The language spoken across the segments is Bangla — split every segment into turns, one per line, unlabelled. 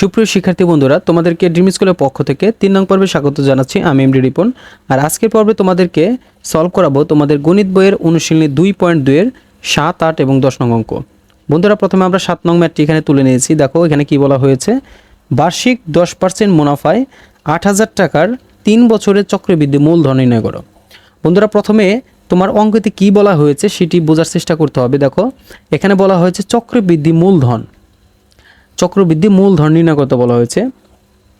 সুপ্রিয় শিক্ষার্থী বন্ধুরা, তোমাদেরকে ড্রিম স্কুলের পক্ষ থেকে তিন নং পর্বে স্বাগত জানাচ্ছি। আমি এমডি রিপন। আর আজকের পর্বে তোমাদেরকে সলভ করাবো তোমাদের গণিত বইয়ের অনুশীলনী দুই পয়েন্ট দুইয়ের সাত, আট এবং দশ নং অঙ্ক। বন্ধুরা, প্রথমে আমরা সাত নং ম্যাটটি এখানে তুলে নিয়েছি। দেখো, এখানে কি বলা হয়েছে? বার্ষিক দশ পার্সেন্ট মুনাফায় আট হাজার টাকার তিন বছরের চক্রবৃদ্ধি মূলধন নির্ণয় করো। বন্ধুরা, প্রথমে তোমার অঙ্কতে কি বলা হয়েছে সেটি বোঝার চেষ্টা করতে হবে। দেখো, এখানে বলা হয়েছে চক্রবৃদ্ধি মূলধন। চক্রবৃদ্ধি মূলধন নির্ণয় করতে বলা হয়েছে।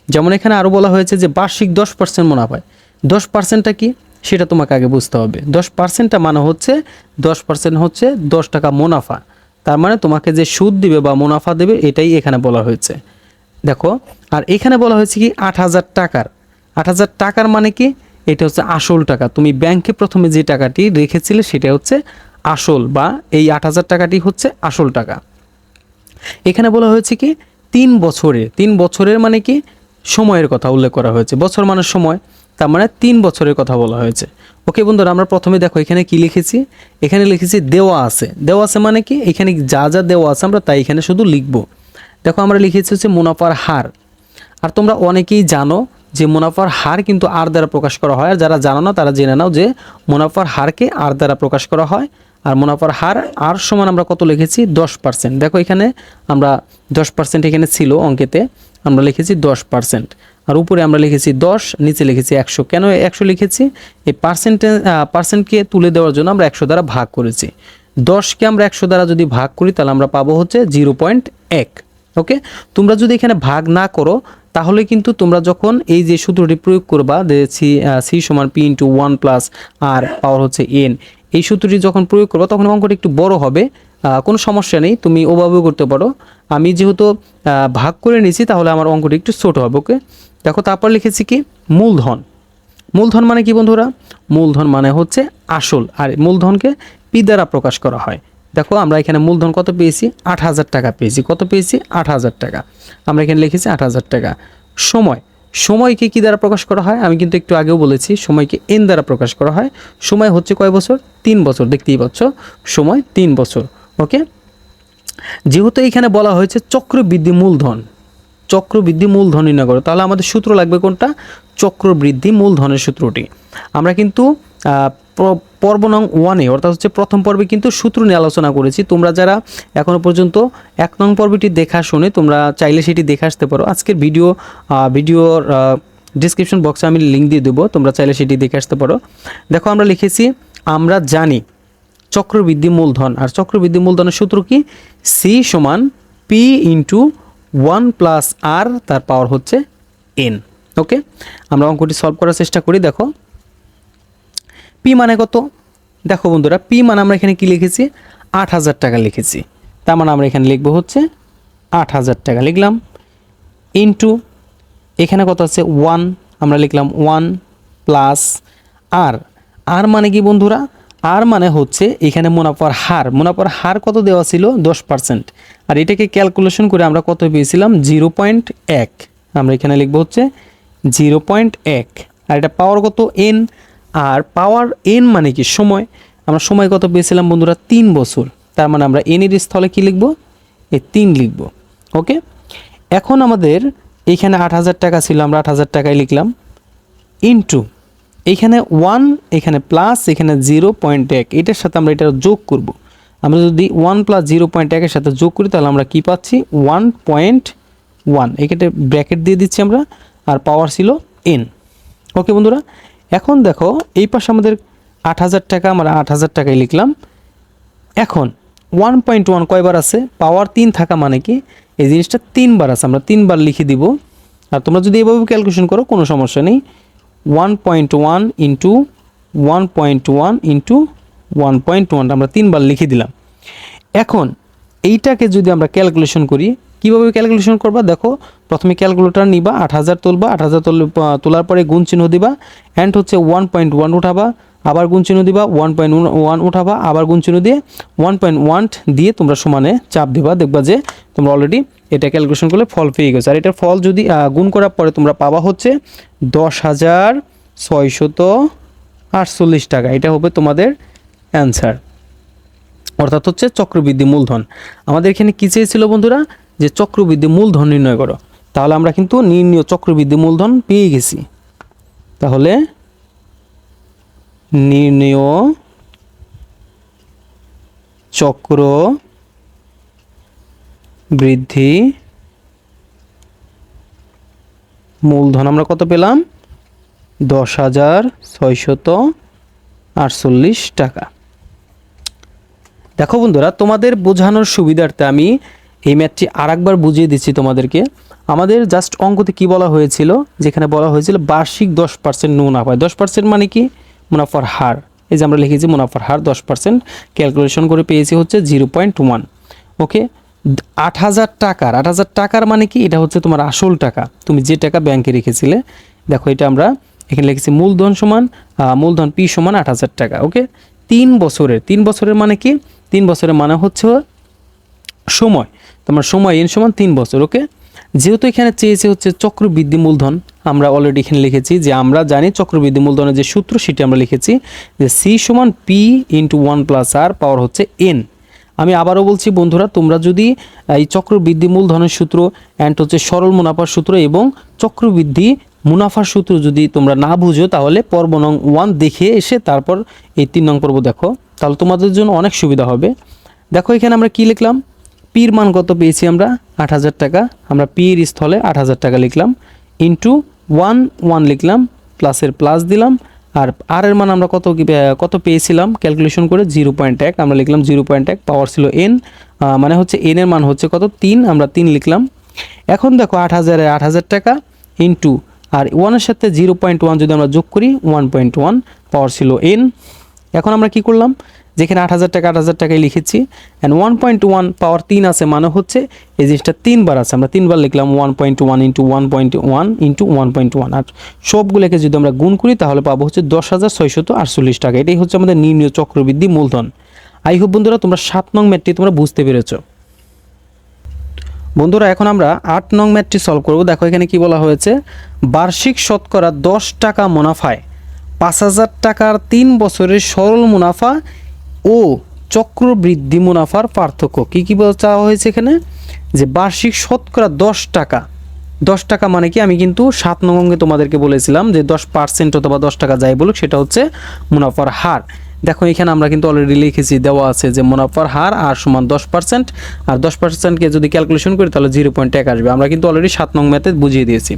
যেমন এখানে আরও বলা হয়েছে যে বার্ষিক দশ পার্সেন্ট মুনাফায় দশ পার্সেন্টটা কি? সেটা তোমাকে আগে বুঝতে হবে। দশ পার্সেন্টটা মানে হচ্ছে দশ পার্সেন্ট হচ্ছে দশ টাকা মুনাফা। তার মানে তোমাকে যে সুদ দিবে বা মুনাফা দেবে, এটাই এখানে বলা হয়েছে। দেখো, আর এখানে বলা হয়েছে কি আট হাজার টাকার। আট হাজার টাকার মানে কি? এটা হচ্ছে আসল টাকা। তুমি ব্যাংকে প্রথমে যে টাকাটি রেখেছিলে, সেটা হচ্ছে আসল বা এই আট হাজার টাকাটি হচ্ছে আসল টাকা। এখানে বলা হয়েছে কি? তিন বছরে তিন বছরের মানে কি? সময়ের কথা উল্লেখ করা হয়েছে। বছর মানে সময়, তার মানে তিন বছরের কথা বলা হয়েছে। ওকে বন্ধুরা, আমরা প্রথমে দেখো এখানে কি লিখেছি? এখানে লিখেছি দেওয়া আছে। দেওয়া আছে মানে কি? এখানে যা যা দেওয়া আছে আমরা তাই এখানে শুধু লিখব। দেখো আমরা লিখেছি হচ্ছে মুনাফার হার। আর তোমরা অনেকেই জানো যে মুনাফার হার কিন্তু আর দ্বারা প্রকাশ করা হয়। আর যারা জানো না, তারা জেনে নাও যে মুনাফার হারকে আর দ্বারা প্রকাশ করা হয়। আর মুনাফার হার আর সমান আমরা কত লিখেছি? দশ পার্সেন্ট দেখো এখানে আমরা দশ পার্সেন্ট এখানে ছিল অঙ্কেতে, আমরা লিখেছি দশ পার্সেন্ট আর উপরে আমরা লিখেছি দশ, নিচে লিখেছি একশো। কেন একশো লিখেছি? এই পার্সেন্টে পার্সেন্টকে তুলে দেওয়ার জন্য আমরা একশো দ্বারা ভাগ করেছি। দশকে আমরা একশো দ্বারা যদি ভাগ করি, তাহলে আমরা পাবো হচ্ছে জিরো পয়েন্ট এক। ওকে? তোমরা যদি এখানে ভাগ না করো, তাহলে কিন্তু তোমরা যখন এই যে সূত্রটি প্রয়োগ করবা, যে সি সি সমান P into one plus R power হচ্ছে এন এই সূত্রটি যখন প্রয়োগ করব, তখন অঙ্কটা একটু বড় হবে। কোনো সমস্যা নেই, তুমি ওভাবেও করতে পারো। আমি যেহেতু ভাগ করে নিয়েছি, তাহলে আমার অঙ্কটি একটু ছোট হবে, ওকে? দেখো, তারপর লিখেছি কি? মূলধন। মূলধন মানে কি, বন্ধুরা? মূলধন মানে হচ্ছে আসল। আর মূলধনকে পি দ্বারা প্রকাশ করা হয়। দেখো, আমরা এখানে মূলধন কত পেয়েছি? আট হাজার টাকা পেয়েছি। কত পেয়েছি? আট হাজার টাকা। আমরা এখানে লিখেছি আট হাজার টাকা। সময়। সময়কে কি দ্বারা প্রকাশ করা হয়? আমি কিন্তু একটু আগেও বলেছি, সময়কে এন দ্বারা প্রকাশ করা হয়। সময় হচ্ছে কয় বছর? তিন বছর, দেখতেই পাচ্ছ। সময় তিন বছর, ওকে? যেহেতু এখানে বলা হয়েছে চক্রবৃদ্ধি মূলধন চক্রবৃদ্ধি মূলধন নির্ণয় করো। তাহলে আমাদের সূত্র লাগবে কোনটা? চক্রবৃদ্ধি মূলধনের সূত্রটি। আমরা কিন্তু পর্ব নং ওয়ানে অর্থাৎ হচ্ছে প্রথম পর্বে কিন্তু সূত্র নিয়ে আলোচনা করেছি। তোমরা যারা এখনও পর্যন্ত এক নং পর্বটি দেখা শুনে, তোমরা চাইলে সেটি দেখে আসতে পারো। আজকের ভিডিও ভিডিওর ডিসক্রিপশন বক্সে আমি লিঙ্ক দিয়ে দেবো, তোমরা চাইলে সেটি দেখে আসতে পারো। দেখো, আমরা লিখেছি, আমরা জানি চক্রবৃদ্ধি মূলধন আর চক্রবৃদ্ধি মূলধনের সূত্র কি? সি সমান P into one plus R তার পাওয়ার হচ্ছে এন ওকে আমরা অঙ্কটি সলভ করার চেষ্টা করি, দেখো। পি মানে কত? দেখো বন্ধুরা পি মানে আমরা এখানে কি লিখেছি? আট হাজার টাকা লিখেছি। তার মানে আমরা এখানে লিখব হচ্ছে আট হাজার টাকা। লিখলাম ইন্টু এখানে কত আছে? ওয়ান আমরা লিখলাম ওয়ান প্লাস আর আর মানে কি বন্ধুরা? আর মানে হচ্ছে এখানে মুনাফার হার। মুনাফার হার কত দেওয়া ছিল? দশ পার্সেন্ট আর এটাকে ক্যালকুলেশন করে আমরা কত পেয়েছিলাম? জিরো পয়েন্ট এক। আমরা এখানে লিখব হচ্ছে জিরো পয়েন্ট এক। আর এটা পাওয়ার কত? এন আর পাওয়ার এন মানে কি? সময়। আমরা সময় কত পেয়েছিলাম বন্ধুরা? তিন বছর। তার মানে আমরা এন এর স্থলে কি লিখব? এ তিন লিখব। ওকে? এখন আমাদের এখানে আট হাজার টাকা ছিল, আমরা আট হাজার টাকায় লিখলাম। ইন্টু এখানে ওয়ান এখানে প্লাস এখানে জিরো পয়েন্ট এক। এটার সাথে আমরা এটা যোগ করব। আমরা যদি ওয়ান প্লাস জিরো পয়েন্ট একের সাথে যোগ করি, তাহলে আমরা কি পাচ্ছি? ওয়ান পয়েন্ট ওয়ান এখানে ব্র্যাকেট দিয়ে দিচ্ছি আমরা, আর পাওয়ার ছিল এন ওকে বন্ধুরা? এখন দেখো, এই পাশে আমাদের আট হাজার টাকা, আমরা আট হাজার টাকায় লিখলাম। এখন ওয়ান পয়েন্ট ওয়ান কয়বার আছে? পাওয়ার তিন থাকা মানে কি? এই জিনিসটা তিনবার আছে, আমরা তিনবার লিখে দিব। আর তোমরা যদি এভাবে ক্যালকুলেশন করো, কোনো সমস্যা নেই। One point one into one point one into one point one আমরা তিনবার লিখে দিলাম। এখন এইটাকে যদি আমরা ক্যালকুলেশন করি কীভাবে ক্যালকুলেশন করবা? দেখো, প্রথমে ক্যালকুলেটার নিবা, আট হাজার তুলবা, আট হাজার তোলার পরে গুণ চিহ্ন দিবা অ্যান্ড হচ্ছে ওয়ান পয়েন্ট ওয়ান উঠাবা, আবার গুণ চিহ্ন দিবা ওয়ান পয়েন্ট ওয়ান উঠাবা, আবার গুণ চিহ্ন দিয়ে ওয়ান পয়েন্ট ওয়ান দিয়ে তোমরা সমানে চাপ দিবা। দেখবা যে তোমরা অলরেডি এটা ক্যালকুলেশন করলে ফল পেয়ে গেছে। আর এটার ফল যদি গুণ করার পরে তোমরা পাবা হচ্ছে দশ হাজার ছয়শত আটচল্লিশ টাকা। এটা হবে তোমাদের অ্যান্সার অর্থাৎ হচ্ছে চক্রবৃদ্ধি মূলধন। আমাদের এখানে কী চেয়েছিল বন্ধুরা? যে চক্রবৃদ্ধি মূলধন নির্ণয় করো, তাহলে আমরা কিন্তু নির্ণীয় চক্রবৃদ্ধি মূলধন পেয়ে গেছি। তাহলে নির্ণীয় চক্র বৃদ্ধি মূলধন আমরা কত পেলাম? দশ হাজার ছয়শত আটচল্লিশ টাকা। দেখো বন্ধুরা, তোমাদের বোঝানোর সুবিধার্থে আমি এই ম্যাথটি আরেকবার বুঝিয়ে দিচ্ছি তোমাদেরকে। আমাদের জাস্ট অঙ্কতে কি বলা হয়েছিল? যেখানে বলা হয়েছিল বার্ষিক দশ পার্সেন্ট মুনাফা দশ পার্সেন্ট মানে কি? মুনাফার হার। এই যে আমরা লিখেছি মুনাফার হার, দশ পার্সেন্ট ক্যালকুলেশন করে পেয়েছি হচ্ছে জিরো পয়েন্ট ওয়ান ওকে? আট হাজার টাকার, আট হাজার টাকার মানে কি? এটা হচ্ছে তোমার আসল টাকা। তুমি যে টাকা ব্যাংকে রেখেছিলে। দেখো, এটা আমরা এখানে লিখেছি মূলধন সমান মূলধন পি সমান আট হাজার টাকা, ওকে? তিন বছরের তিন বছরের মানে কি? তিন বছরের মানে হচ্ছে সময়। তোমার সময় এন সমান তিন বছর ওকে যেহেতু এখানে চেয়েছে হচ্ছে চক্রবৃদ্ধি মূলধন, আমরা অলরেডি এখানে লিখেছি যে আমরা জানি চক্রবৃদ্ধি মূলধনের যে সূত্র সেটি আমরা লিখেছি যে সি সমান P into one plus R power হচ্ছে এন আমি আবারও বলছি, বন্ধুরা, তোমরা যদি এই চক্রবৃদ্ধি মূলধনের সূত্র অ্যান্ড হচ্ছে সরল মুনাফার সূত্র এবং চক্রবৃদ্ধি মুনাফার সূত্র যদি তোমরা না বুঝো, তাহলে পর্ব নং ওয়ান দেখে এসে তারপর এই তিন নং পর্ব দেখো। তাহলে তোমাদের জন্য অনেক সুবিধা হবে। দেখো, এখানে আমরা কি লিখলাম? পির মান কত পেয়েছি আমরা? আট হাজার টাকা। আমরা পির স্থলে আট হাজার টাকা লিখলাম। ইন্টু ওয়ান ওয়ান লিখলাম, প্লাসের প্লাস দিলাম। আর আর এর মান আমরা কত কত পেয়েছিলাম? ক্যালকুলেশন করে জিরো পয়েন্ট এক, আমরা লিখলাম জিরো পয়েন্ট এক, পাওয়ার ছিল এন। মানে হচ্ছে এন এর মান হচ্ছে কত? তিন, আমরা তিন লিখলাম। এখন দেখো আট হাজারে আট হাজার টাকা ইন্টু, আর ওয়ানের সাথে জিরো পয়েন্ট ওয়ান যদি আমরা যোগ করি, ওয়ান পয়েন্ট ওয়ান, পাওয়ার ছিল এন। এখন আমরা কি করলাম? যেখানে আট হাজার টাকা, আট হাজার টাকায় লিখেছি। And one point one power তিন আছে মানে হচ্ছে এই জিনিসটা তিনবার আছে। আমরা তিনবার লিখলাম one point one into one point one into one point one আর সবগুলোকে যদি আমরা গুণ করি, তাহলে পাবো হচ্ছে দশ হাজার ছয়শত আটচল্লিশ টাকা। এটাই হচ্ছে আমাদের নির্ণয় চক্রবৃদ্ধি মূলধন। আই হোপ বন্ধুরা, তোমরা সাত নং ম্যাটটি তোমরা বুঝতে পেরেছ। বন্ধুরা, এখন আমরা আট নং ম্যাটটি সলভ করব। দেখো এখানে কি বলা হয়েছে? বার্ষিক শতকরা দশ টাকা মুনাফায় পাঁচ হাজার টাকার তিন বছরের সরল মুনাফা ও চক্রবৃদ্ধি মুনাফার পার্থক্য। কি কি চাওয়া হয়েছে এখানে? যে বার্ষিক শতকরা দশ টাকা। দশ টাকা মানে কি? আমি কিন্তু সাত নং অঙ্গে তোমাদেরকে বলেছিলাম যে দশ পার্সেন্ট অথবা দশ টাকা যাই বলুক, সেটা হচ্ছে মুনাফার হার। দেখো, এখানে আমরা কিন্তু অলরেডি লিখেছি, দেওয়া আছে যে মুনাফার হার আর সমান দশ পার্সেন্ট আর দশ পার্সেন্টকে যদি ক্যালকুলেশন করি, তাহলে জিরো পয়েন্ট এক আসবে। আমরা কিন্তু অলরেডি সাত নং ম্যাথে বুঝিয়ে দিয়েছি।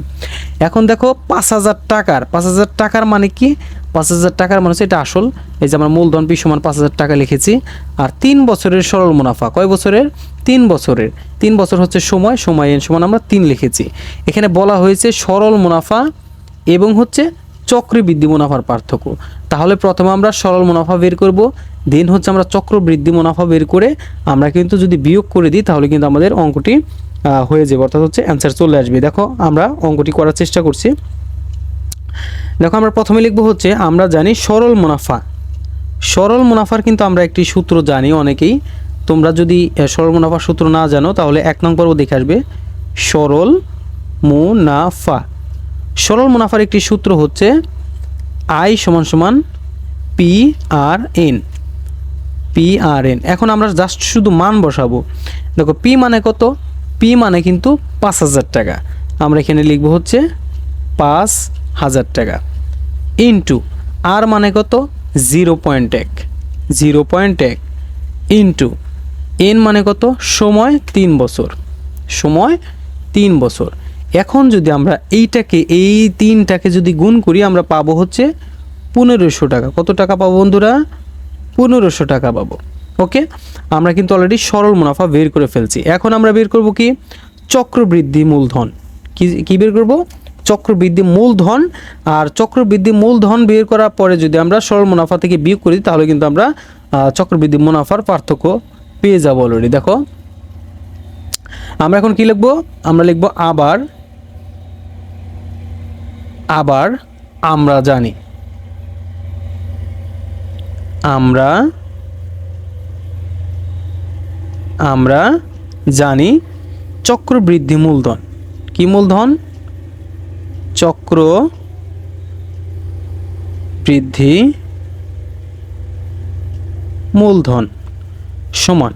এখন দেখো, পাঁচ হাজার টাকার, পাঁচ হাজার টাকার মানে কি? পাঁচ হাজার টাকার মানে হচ্ছে এটা আসল। এই যে আমরা মূলধন পি সমান পাঁচ হাজার টাকা লিখেছি। আর তিন বছরের সরল মুনাফা। কয় বছরের? তিন বছরের। তিন বছর হচ্ছে সময় সময় এন সমান আমরা তিন লিখেছি। এখানে বলা হয়েছে সরল মুনাফা এবং হচ্ছে চক্রবৃদ্ধি মুনাফার পার্থক্য। তাহলে প্রথমে আমরা সরল মুনাফা বের করব, দেন হচ্ছে আমরা চক্রবৃদ্ধি মুনাফা বের করে আমরা কিন্তু যদি বিয়োগ করে দিই, তাহলে কিন্তু আমাদের অঙ্কটি হয়ে যাবে। অর্থাৎ হচ্ছে অ্যান্সার চলে আসবে। দেখো, আমরা অঙ্কটি করার চেষ্টা করছি। দেখো আমরা প্রথমে লিখব হচ্ছে, আমরা জানি সরল মুনাফা। সরল মুনাফার কিন্তু আমরা একটি সূত্র জানি অনেকেই। তোমরা যদি সরল মুনাফার সূত্র না জানো, তাহলে এক নং পর্ব দেখে আসবে। সরল মুনাফা। সরল মুনাফার একটি সূত্র হচ্ছে আই সমান সমান P R N P R N এখন আমরা জাস্ট শুধু মান বসাবো। দেখো পি মানে কত? পি মানে কিন্তু পাঁচ হাজার টাকা। আমরা এখানে লিখব হচ্ছে পাঁচ হাজার টাকা। ইন্টু আর মানে কত? জিরো পয়েন্ট এক। জিরো পয়েন্ট এক ইন্টু এন মানে কত? সময় তিন বছর। সময় তিন বছর। এখন যদি আমরা এইটাকে, এই তিনটাকে যদি গুণ করি, আমরা পাবো হচ্ছে পনেরোশো টাকা। কত টাকা পাবো বন্ধুরা? পনেরোশো টাকা পাবো। ওকে? আমরা কিন্তু অলরেডি সরল মুনাফা বের করে ফেলছি। এখন আমরা বের করব কি? চক্রবৃদ্ধি মূলধন। কি কি বের করব? চক্রবৃদ্ধি মূলধন, আর চক্রবৃদ্ধি মূলধন বের করার পরে যদি আমরা সরল মুনাফা থেকে বিয়োগ করি, তাহলে কিন্তু আমরা চক্রবৃদ্ধি মুনাফার পার্থক্য পেয়ে যাব অলরেডি দেখো, আমরা এখন কি লিখব? আমরা লিখব, আবার আবার আমরা জানি। আমরা আমরা জানি চক্রবৃদ্ধি মূলধন। কি মূলধন? চক্র বৃদ্ধি মূলধন সমান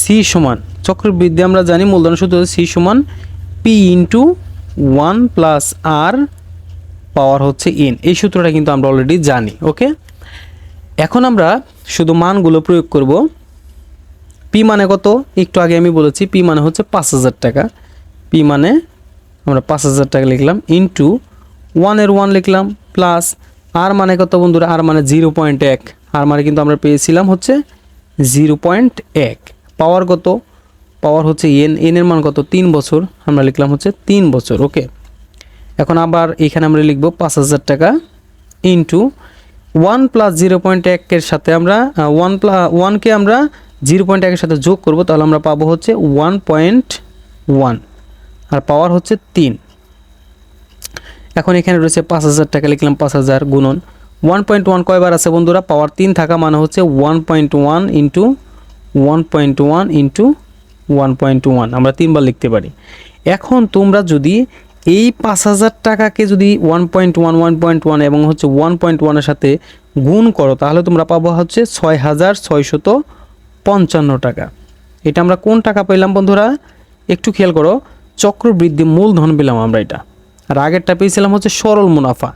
সি সমান। চক্রবৃদ্ধি আমরা জানি মূলধন সূত্র সি সমান P into one plus R power হচ্ছে এন এই সূত্রটা কিন্তু আমরা অলরেডি জানি ওকে এখন আমরা শুধু মানগুলো প্রয়োগ করব। পি মানে কত? একটু আগে আমি বলেছি পি মানে হচ্ছে পাঁচ হাজার টাকা। পি মানে আমরা পাঁচ হাজার টাকা লিখলাম ইন্টু ওয়ানের ওয়ান লিখলাম প্লাস আর মানে কত বন্ধুরা? আর মানে জিরো পয়েন্ট এক। আর মানে কিন্তু আমরা পেয়েছিলাম হচ্ছে জিরো পয়েন্ট এক। পাওয়ার কত? পাওয়ার হচ্ছে এন এনের মান কত? তিন বছর। আমরা লিখলাম হচ্ছে তিন বছর ওকে এখন আবার এখানে আমরা লিখব পাঁচ হাজার টাকা into one plus zero point একের সাথে আমরা ওয়ান প্লাস ওয়ানকে আমরা জিরো পয়েন্ট একের সাথে যোগ করব, তাহলে আমরা পাবো হচ্ছে ওয়ান পয়েন্ট ওয়ান আর পাওয়ার হচ্ছে তিন। এখন এখানে রয়েছে পাঁচ হাজার টাকা, লিখলাম পাঁচ হাজার গুণন। ওয়ান পয়েন্ট ওয়ান কয়বার আছে বন্ধুরা? পাওয়ার তিন থাকা মানে হচ্ছে one point one into one point one into one point one আমরা তিনবার লিখতে পারি। এখন তোমরা যদি এই পাঁচ হাজার টাকাকে যদি one point one one point one এবং হচ্ছে ওয়ান পয়েন্ট ওয়ানের সাথে গুণ করো, তাহলে তোমরা পাবো হচ্ছে ছয় হাজার ছয়শত পঞ্চান্ন টাকা। এটা আমরা কোন টাকা পেলাম বন্ধুরা? একটু খেয়াল করো। চক্রবৃদ্ধি মূলধন পেলাম আমরা এটা। আর আগেরটা পেয়েছিলাম হচ্ছে সরল মুনাফা।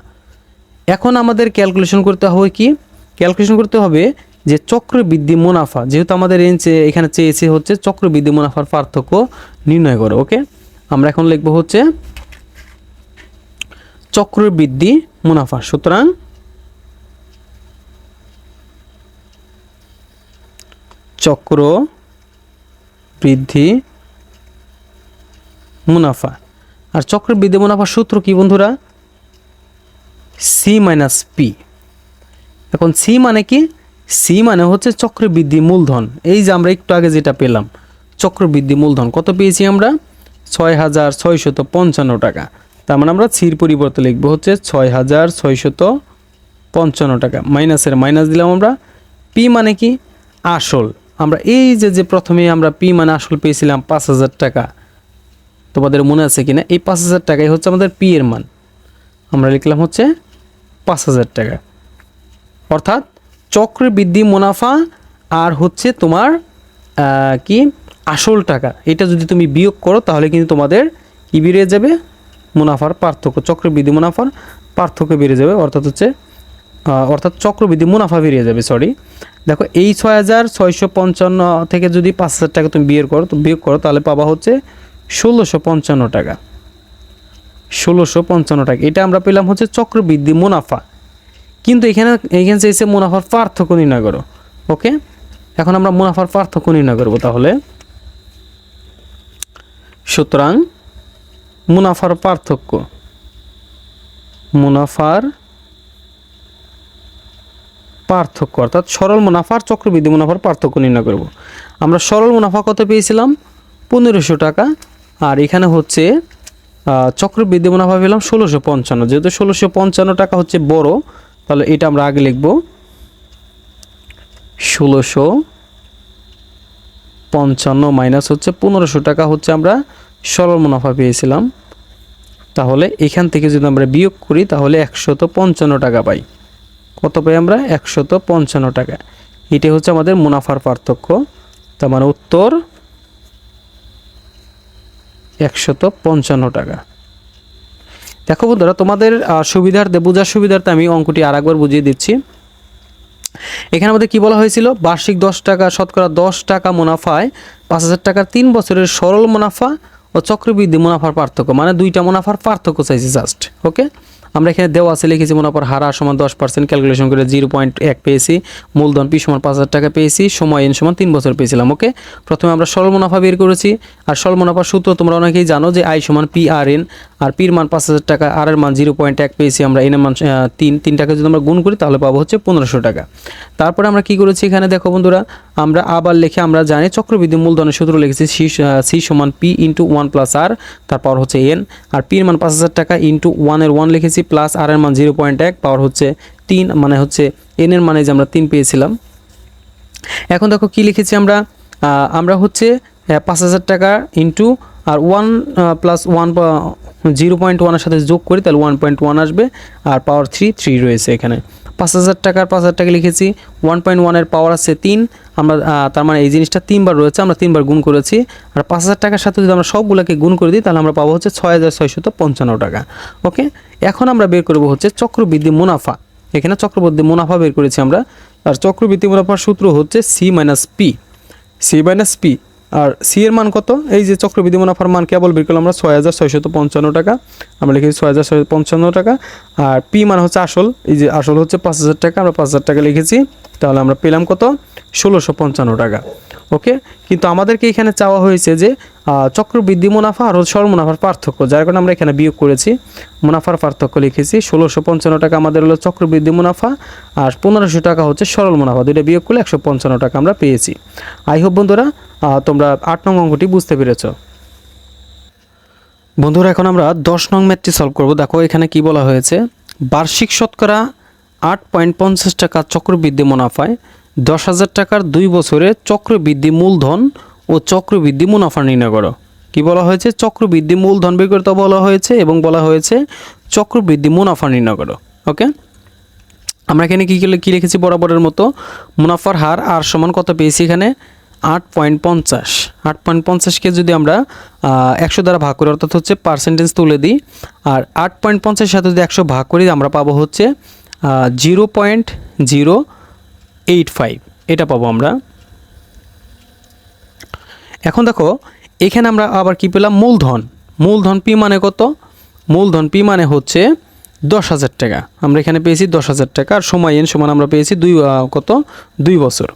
এখন আমাদের ক্যালকুলেশন করতে হবে কি? ক্যালকুলেশন করতে হবে যে চক্রবৃদ্ধি মুনাফা, যেহেতু আমাদের এন চে- এখানে চেয়েছে হচ্ছে চক্রবৃদ্ধি মুনাফার পার্থক্য নির্ণয় করো ওকে আমরা এখন লিখব হচ্ছে চক্রবৃদ্ধি মুনাফা। সুতরাং চক্র বৃদ্ধি মুনাফা। আর চক্রবৃদ্ধি মুনাফার সূত্র কি, বন্ধুরা? C minus P. এখন সি মানে কি? সি মানে হচ্ছে চক্রবৃদ্ধি মূলধন। এই যে আমরা একটু আগে যেটা পেলাম চক্রবৃদ্ধি মূলধন, কত পেয়েছি আমরা? ছয় হাজার ছয়শত পঞ্চান্ন টাকা। তার মানে আমরা সির পরিবর্তে লিখব হচ্ছে ছয় হাজার ছয়শত পঞ্চান্ন টাকা। মাইনাসের মাইনাস দিলাম আমরা। পি মানে কি? আসল। আমরা এই যে যে প্রথমে আমরা পি মানে আসল পেয়েছিলাম পাঁচ হাজার টাকা। তোমাদের মনে আছে কিনা? এই পাঁচ হাজার টাকাই হচ্ছে আমাদের পি এর মান। আমরা লিখলাম হচ্ছে পাঁচ হাজার টাকা। অর্থাৎ চক্রবৃদ্ধি মুনাফা আর হচ্ছে তোমার কি? আসল টাকা। এটা যদি তুমি বিয়োগ করো, তাহলে কিন্তু তোমাদের কি বেরিয়ে যাবে? মুনাফার পার্থক্য। চক্রবৃদ্ধি মুনাফার পার্থক্য বেড়ে যাবে। অর্থাৎ হচ্ছে অর্থাৎ চক্রবৃদ্ধি মুনাফা বেরিয়ে যাবে সরি দেখো, এই ছয় হাজার ছয়শো পঞ্চান্ন থেকে যদি পাঁচ হাজার টাকা তুমি বিয়োগ করো, তো বিয়োগ করো, তাহলে পাবা হচ্ছে ষোলোশো পঞ্চান্ন টাকা। ষোলোশো পঞ্চান্ন টাকা। এটা আমরা পেলাম হচ্ছে চক্রবৃদ্ধি মুনাফা। কিন্তু এখানে এখানে চাইছে মুনাফার পার্থক্য নির্ণয় করো। ওকে? এখন আমরা মুনাফার পার্থক্য নির্ণয় করব তাহলে। সুতরাং মুনাফার পার্থক্য। মুনাফার পার্থক্য, অর্থাৎ সরল মুনাফার চক্রবৃদ্ধি মুনাফার পার্থক্য নির্ণয় করব। আমরা সরল মুনাফা কত পেয়েছিলাম? পনেরোশো টাকা। আর এখানে হচ্ছে চক্রবৃদ্ধি মুনাফা পেলাম ষোলোশো পঞ্চান্ন। যেহেতু ষোলোশো পঞ্চান্ন টাকা হচ্ছে বড়, তাহলে এটা আমরা আগে লিখব। ষোলোশো পঞ্চান্ন মাইনাস হচ্ছে পনেরোশো টাকা হচ্ছে আমরা সরল মুনাফা পেয়েছিলাম। তাহলে এখান থেকে যদি আমরা বিয়োগ করি, তাহলে একশত পঞ্চান্ন টাকা পাই। কত পাই আমরা? একশত পঞ্চান্ন টাকা। এটাই হচ্ছে আমাদের মুনাফার পার্থক্য। তার মানে উত্তর একশত পঞ্চান্ন টাকা। দেখো বন্ধুরা, তোমাদের সুবিধার্থে, বোঝার সুবিধার্থে আমি অঙ্কটি আর একবার বুঝিয়ে দিচ্ছি। এখানে আমাদের কি বলা হয়েছিল? বার্ষিক দশ টাকা, শতকরা দশ টাকা মুনাফায় পাঁচ হাজার টাকার তিন বছরের সরল মুনাফা ও চক্রবৃদ্ধি মুনাফার পার্থক্য মানে দুইটা মুনাফার পার্থক্য চাইছে জাস্ট ওকে আমরা এখানে দেওয়া আছে, লিখেছি মনে হার হারা সমান দশ পার্সেন্ট ক্যালকুলেশন করে জিরো পয়েন্ট এক পেয়েছি, মূলধন পি সমান পাঁচ হাজার টাকা পেয়েছি, সময় এন সমান তিন বছর পেয়েছিলাম, ওকে? প্রথমে আমরা সরল মুনাফা বের করেছি, আর সরল মুনাফার সূত্র তোমরা অনেকেই জানো যে আই সমান পি আর এন আর পির মান পাঁচ হাজার টাকা, আর এর মান জিরো পয়েন্ট এক পেয়েছি আমরা এন এর মান তিন তিন টাকা যদি আমরা গুণ করি তাহলে পাবো হচ্ছে পনেরোশো টাকা। তারপরে আমরা কি করেছি এখানে? দেখো বন্ধুরা, আমরা আবার লিখে আমরা জানি চক্রবৃদ্ধি মূলধনের সূত্র লিখেছি সি সি সমান P into one plus R তারপর হচ্ছে এন। আর পির মান পাঁচ হাজার টাকা ইন্টু ওয়ানের ওয়ান লিখেছি প্লাস আর এর মান জিরো পয়েন্ট এক, পাওয়ার হচ্ছে তিন মানে হচ্ছে এনের মানে যে আমরা তিন পেয়েছিলাম। এখন দেখো কি লিখেছি আমরা? আমরা হচ্ছে পাঁচ হাজার টাকা ইন্টু আর one plus one zero point ওয়ানের সাথে যোগ করি, তাহলে ওয়ান পয়েন্ট ওয়ান আসবে আর পাওয়ার থ্রি থ্রি রয়েছে এখানে। পাঁচ হাজার টাকার পাঁচ হাজার টাকা লিখেছি, ওয়ান পয়েন্ট ওয়ানের পাওয়ার আছে তিন, আমরা তার মানে এই জিনিসটা তিনবার রয়েছে, আমরা তিনবার গুণ করেছি। আর পাঁচ হাজার টাকার সাথে যদি আমরা সবগুলোকে গুণ করে দিই, তাহলে আমরা পাবো হচ্ছে ছয় হাজার ছয়শত পঞ্চান্ন টাকা। ওকে? এখন আমরা বের করব হচ্ছে চক্রবৃদ্ধি মুনাফা। এখানে চক্রবৃদ্ধি মুনাফা বের করেছি আমরা। আর চক্রবৃদ্ধি মুনাফার সূত্র হচ্ছে C minus P C minus P আর সি এর মান কত? এই যে চক্রবৃদ্ধি মুনাফার মান কেবল বের আমরা ছয় হাজার ছয়শত পঞ্চান্ন টাকা। আমরা লিখেছি ছয় হাজার ছয়শো পঞ্চান্ন টাকা। আর পি মান হচ্ছে আসল। এই যে আসল হচ্ছে পাঁচ হাজার টাকা, আমরা পাঁচ হাজার টাকা লিখেছি। তাহলে আমরা পেলাম কত? ষোলোশো পঞ্চান্ন টাকা। ওকে? কিন্তু আমাদেরকে এখানে চাওয়া হয়েছে যে চক্রবৃদ্ধি মুনাফা আর সর মুনাফার পার্থক্য। যার কারণে আমরা এখানে বিয়োগ করেছি। মুনাফার পার্থক্য লিখেছি। ষোলোশো পঞ্চান্ন টাকা আমাদের হলো চক্রবৃদ্ধি মুনাফা আর পনেরোশো টাকা হচ্ছে সরল মুনাফা। দুইটা বিয়োগ করলে একশো পঞ্চান্ন টাকা আমরা পেয়েছি। আই হোপ বন্ধুরা তোমরা আট নং অঙ্কটি বুঝতে পেরেছ। বন্ধুরা, এখন আমরা দশ নং ম্যাথটি সলভ করব। দেখো, এখানে কি বলা হয়েছে? বার্ষিক শতকরা আট পয়েন্ট পঞ্চাশ টাকা চক্রবৃদ্ধি মুনাফায়, দশ হাজার টাকার দুই বছরে চক্রবৃদ্ধি মূলধন ও চক্রবৃদ্ধি মুনাফা নির্ণয় করো। কি বলা হয়েছে? চক্রবৃদ্ধি মূলধন বের বলা হয়েছে এবং বলা হয়েছে চক্রবৃদ্ধি মুনাফা নির্ণয় করো। ওকে? আমরা এখানে কী কী লিখেছি বরাবরের মতো? মুনাফার হার আর সমান কত পেয়েছি এখানে? আট পয়েন্ট পঞ্চাশ। আট পয়েন্ট পঞ্চাশকে যদি আমরা একশো দ্বারা ভাগ করি, অর্থাৎ হচ্ছে পার্সেন্টেজ তুলে দিই, আর আট পয়েন্ট পঞ্চাশের সাথে যদি একশো ভাগ করি, আমরা পাবো হচ্ছে zero point zero eight five. এটা পাবো আমরা। এখন দেখো, এখানে আমরা আবার কি পেলাম? মূলধন। মূলধন পি মানে কত? মূলধন পি মানে হচ্ছে দশ হাজার টাকা। আমরা এখানে পেয়েছি দশ হাজার টাকা, আর সময় এন সমান আমরা পেয়েছি দুই কত? দুই বছর।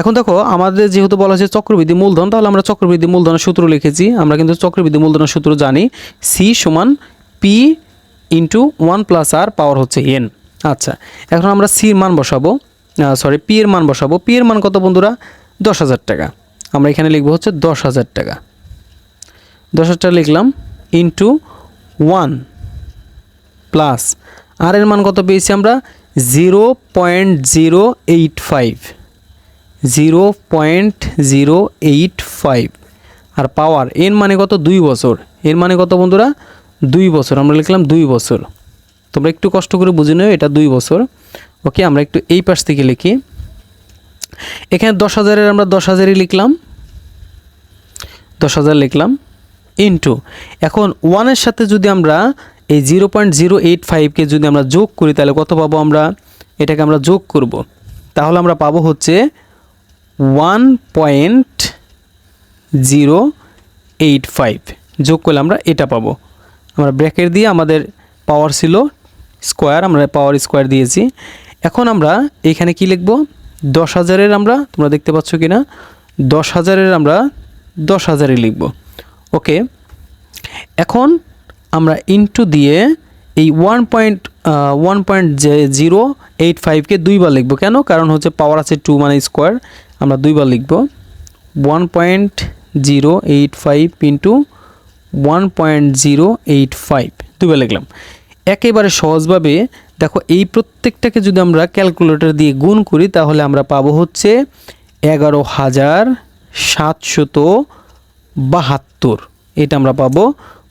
এখন দেখো, আমাদের যেহেতু বলা হয়েছে চক্রবৃদ্ধি মূলধন, তাহলে আমরা চক্রবৃদ্ধি মূলধনের সূত্র লিখেছি। আমরা কিন্তু চক্রবৃদ্ধি মূলধনের সূত্র জানি সি সমান P into one plus R power হচ্ছে এন আচ্ছা এখন আমরা সির মান বসাবো। সরি পি এর মান বসাবো। পি এর মান কত বন্ধুরা? দশ হাজার টাকা। আমরা এখানে লিখব হচ্ছে দশ হাজার টাকা। দশ হাজার টাকা লিখলাম ইন্টু ওয়ান প্লাস আর এর মান কত পেয়েছি আমরা? Zero point zero eight five zero point zero eight five. আর পাওয়ার, এর মানে কত? দুই বছর। এর মানে কত বন্ধুরা? দুই বছর। আমরা লিখলাম দুই বছর। তোমরা একটু কষ্ট করে বুঝে নিও, এটা দুই বছর। ওকে, আমরা একটু এই পাশ থেকে লিখি। এখানে দশ হাজারের আমরা দশ হাজারই লিখলাম। দশ হাজার লিখলাম। ইন্টু এখন ওয়ানের সাথে যদি আমরা এই জিরো পয়েন্ট জিরো এইট ফাইভকে যদি আমরা যোগ করি, তাহলে কত পাবো আমরা? এটাকে আমরা যোগ করব। তাহলে আমরা পাবো হচ্ছে one point zero eight five যোগ করলে আমরা এটা পাবো। আমরা ব্র্যাকেট দিয়ে আমাদের পাওয়ার ছিল স্কোয়ার আমরা পাওয়ার স্কোয়ার দিয়েছি। এখন আমরা এখানে কি লিখব? দশ হাজারের আমরা, তোমরা দেখতে পাচ্ছ কি না দশ হাজারের আমরা দশ হাজারে লিখব। ওকে। এখন আমরা ইনটু দিয়ে এই one point one point zero eight ফাইভকে দুইবার লিখব। কেন? কারণ হচ্ছে পাওয়ার আছে টু মানে স্কোয়ার আমরা দুইবার লিখব one point zero eight five into one point zero eight five দুইবার লিখলাম। একেবারে সহজভাবে দেখো এই প্রত্যেকটাকে যদি আমরা ক্যালকুলেটর দিয়ে গুণ করি, তাহলে আমরা পাবো হচ্ছে এগারো হাজার সাতশত বাহাত্তর। এটা আমরা পাবো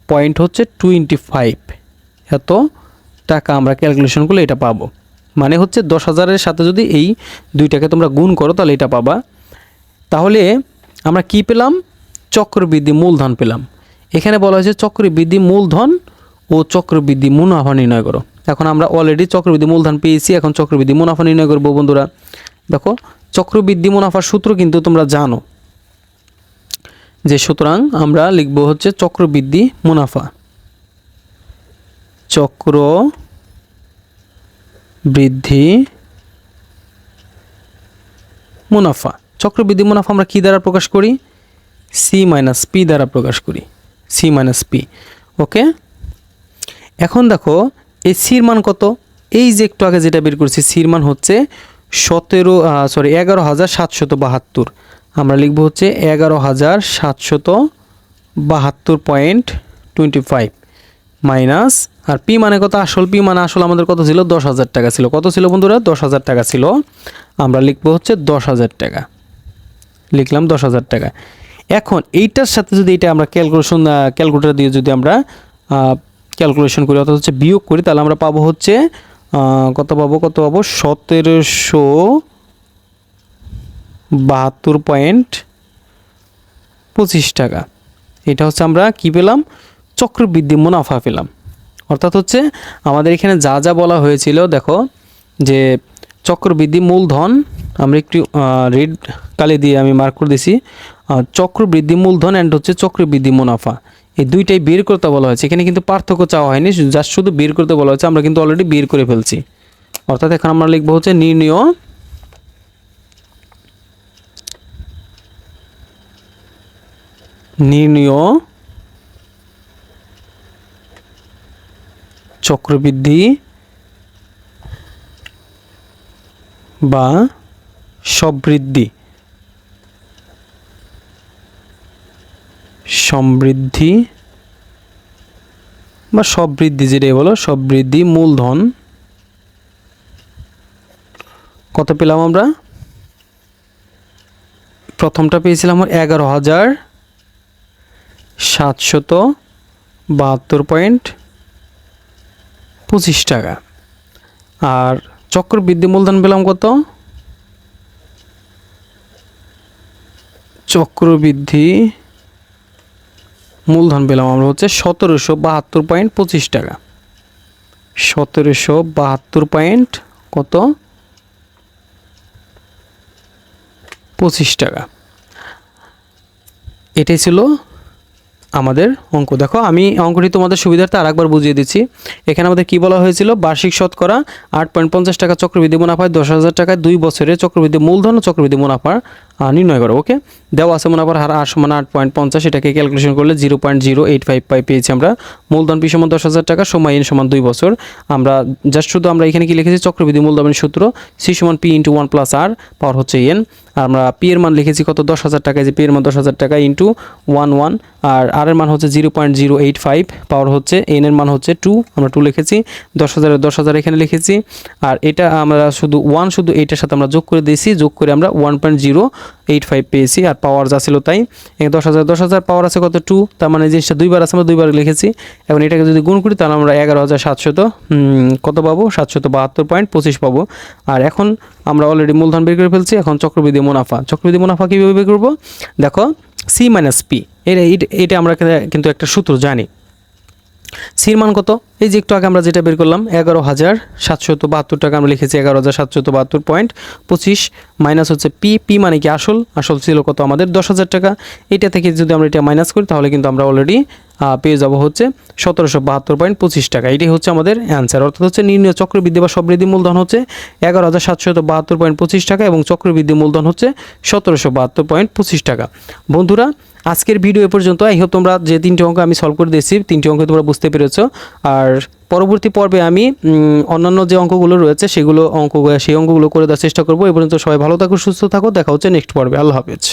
পয়েন্ট হচ্ছে টোয়েন্টি ফাইভ এত টাকা আমরা ক্যালকুলেশন করলে এটা পাবো। মানে হচ্ছে দশ হাজারের সাথে যদি এই দুইটাকে তোমরা গুণ করো, তাহলে এটা পাবা। তাহলে আমরা কি পেলাম? চক্রবৃদ্ধি মূলধন পেলাম। এখানে বলা হয়েছে চক্রবৃদ্ধি মূলধন ও চক্রবৃদ্ধি মুনাফা নির্ণয় করো। এখন আমরা অলরেডি চক্রবৃদ্ধি মূলধন পেয়েছি, এখন চক্রবৃদ্ধি মুনাফা নির্ণয় করব বন্ধুরা। দেখো, চক্রবৃদ্ধি মুনাফার সূত্র কিন্তু তোমরা জানো। যে সুতরাং আমরা লিখব হচ্ছে চক্রবৃদ্ধি মুনাফা। চক্র বৃদ্ধি, মুনাফা। চক্রবৃদ্ধি, মুনাফা আমরা কী দ্বারা প্রকাশ করি? সি মাইনাস পি দ্বারা প্রকাশ করি। সি মাইনাস পি ওকে এখন দেখো, এই সির মান কত? এই যে একটু আগে যেটা বের করছি সির মান হচ্ছে সতেরো সরি এগারো হাজার সাতশত বাহাত্তর। আমরা লিখব হচ্ছে এগারো হাজার সাতশত বাহাত্তর পয়েন্ট টোয়েন্টি ফাইভ মাইনাস, আর পি মানে কত? আসল পি মানে আসল আমাদের কত ছিল? দশ হাজার টাকা ছিল। কত ছিল বন্ধুরা? দশ হাজার টাকা ছিল। আমরা লিখব হচ্ছে দশ হাজার টাকা। লিখলাম দশ হাজার টাকা। এখন এইটার সাথে যদি এটা আমরা ক্যালকুলেশন ক্যালকুলেটার দিয়ে যদি আমরা ক্যালকুলেশন করি অর্থাৎ হচ্ছে বিয়োগ করি, তাহলে আমরা পাবো হচ্ছে কত পাবো? কত পাবো? সতেরোশো বাহাত্তর পয়েন্ট পঁচিশ টাকা। এটা হচ্ছে আমরা কি পেলাম? চক্রবৃদ্ধি মুনাফা পেলাম। অর্থাৎ হচ্ছে আমাদের এখানে যা যা বলা হয়েছিল, দেখো, যে চক্রবৃদ্ধি মূলধন, আমরা একটু রেড কালি দিয়ে আমি মার্ক করে দিছি চক্রবৃদ্ধি মূলধন অ্যান্ড হচ্ছে চক্রবৃদ্ধি মুনাফা। এই দুইটাই বের করতে বলা হয়েছে। এখানে কিন্তু পার্থক্য চাওয়া হয়নি জাস্ট শুধু বের করতে বলা হয়েছে, আমরা কিন্তু অলরেডি বের করে ফেলছি। অর্থাৎ এখন আমরা লিখব হচ্ছে নির্ণয়। নির্ণয় চক্রবৃদ্ধি বা সমৃদ্ধি সমৃদ্ধি বা সমৃদ্ধি যেটাই বলো সমৃদ্ধি মূলধন। কত পেলাম আমরা? প্রথমটা পেয়েছিলাম এগারো হাজার সাতশত বাহাত্তর পয়েন্ট পঁচিশ টাকা। আর চক্রবৃদ্ধি মূলধন পেলাম কত? চক্রবৃদ্ধি মূলধন পেলাম আমরা হচ্ছে সতেরোশো বাহাত্তর পয়েন্ট পঁচিশ টাকা। সতেরোশো বাহাত্তর পয়েন্ট কত? পঁচিশ টাকা। এটাই ছিল আমাদের অঙ্ক। দেখো, আমি অঙ্কটি তোমাদের সুবিধার্থে আরেকবার বুঝিয়ে দিচ্ছি। এখানে আমাদের কি বলা হয়েছিল? বার্ষিক শতকরা আট পয়েন্ট পঞ্চাশ টাকা চক্রবৃদ্ধি মুনাফায় দশ হাজার টাকায় দুই বছরে চক্রবৃদ্ধি, মূলধন চক্রবৃদ্ধি মুনাফার নির্ণয় করো ওকে দেওয়া আছে মনে মুনাফার হার আট সমান আট পয়েন্ট পঞ্চাশ, এটাকে ক্যালকুলেশন করলে zero point zero eight five five পেয়েছি আমরা। মূলধন পি সমান দশ হাজার টাকা, সময় এন সমান দুই বছর। আমরা জাস্ট শুধু আমরা এখানে কি লিখেছি? চক্রবৃদ্ধি মূলধনের সূত্র সি সমান P into one plus R power হচ্ছে এন আর আমরা পি এর মান লিখেছি কত? দশ হাজার টাকা যে পি এর মান দশ হাজার টাকা ইন্টু ওয়ান ওয়ান আর আর এর মান হচ্ছে zero point zero eight five power হচ্ছে এন এর মান হচ্ছে টু আমরা টু লিখেছি। দশ হাজারের দশ হাজার এখানে লিখেছি। আর এটা আমরা শুধু ওয়ান শুধু এইটার সাথে আমরা যোগ করে দিয়েছি, যোগ করে আমরা one point zero eight five পেয়েছি, আর পাওয়ার যা ছিল তাই। দশ হাজার দশ হাজার পাওয়ার আছে কত? টু তার মানে জিনিসটা দুইবার আছে আমরা দুইবার লিখেছি। এখন এটাকে যদি গুণ করি, তাহলে আমরা এগারো হাজার সাতশত কত পাবো? সাতশত বাহাত্তর পয়েন্ট পঁচিশ পাবো। আর এখন আমরা অলরেডি মূলধন বের করে ফেলছি, এখন চক্রবৃদ্ধি মুনাফা। চক্রবৃদ্ধি মুনাফা কীভাবে বের করব? দেখো সি মাইনাস পি এটা- এটা আমরা কিন্তু একটা সূত্র জানি। সির মান কত? এই যে একটু আগে আমরা যেটা বের করলাম, এগারো হাজার সাতশত বাহাত্তর টাকা, আমরা লিখেছি এগারো হাজার সাতশত বাহাত্তর পয়েন্ট পঁচিশ মাইনাস হচ্ছে পি পি মানে কি আসল? আসল ছিল কত? আমাদের দশ হাজার টাকা। এটা থেকে যদি আমরা এটা মাইনাস করি, তাহলে কিন্তু আমরা অলরেডি পেয়ে যাব হচ্ছে সতেরোশো বাহাত্তর পয়েন্ট পঁচিশ টাকা। এটাই হচ্ছে আমাদের অ্যান্সার অর্থাৎ হচ্ছে নির্ণয় চক্রবৃদ্ধি বা সমৃদ্ধি মূলধন হচ্ছে এগারো হাজার সাতশত বাহাত্তর পয়েন্ট পঁচিশ টাকা এবং চক্রবৃদ্ধি মূলধন হচ্ছে সতেরোশো বাহাত্তর পয়েন্ট পঁচিশ টাকা। বন্ধুরা আজকের ভিডিও এ পর্যন্ত। আই হোপ তোমরা যে তিনটি অঙ্ক আমি সলভ করে দিয়েছি, তিনটি অঙ্ক তোমরা বুঝতে পেরেছ। আর পরবর্তী পর্বে আমি অন্যান্য যে অঙ্কগুলো রয়েছে, সেগুলো অঙ্ক, সেই অঙ্কগুলো করে দেওয়ার চেষ্টা করব। এ পর্যন্ত সবাই ভালো থাকো, সুস্থ থাকো। দেখা হচ্ছে নেক্সট পর্বে। আল্লাহ হাফেজ।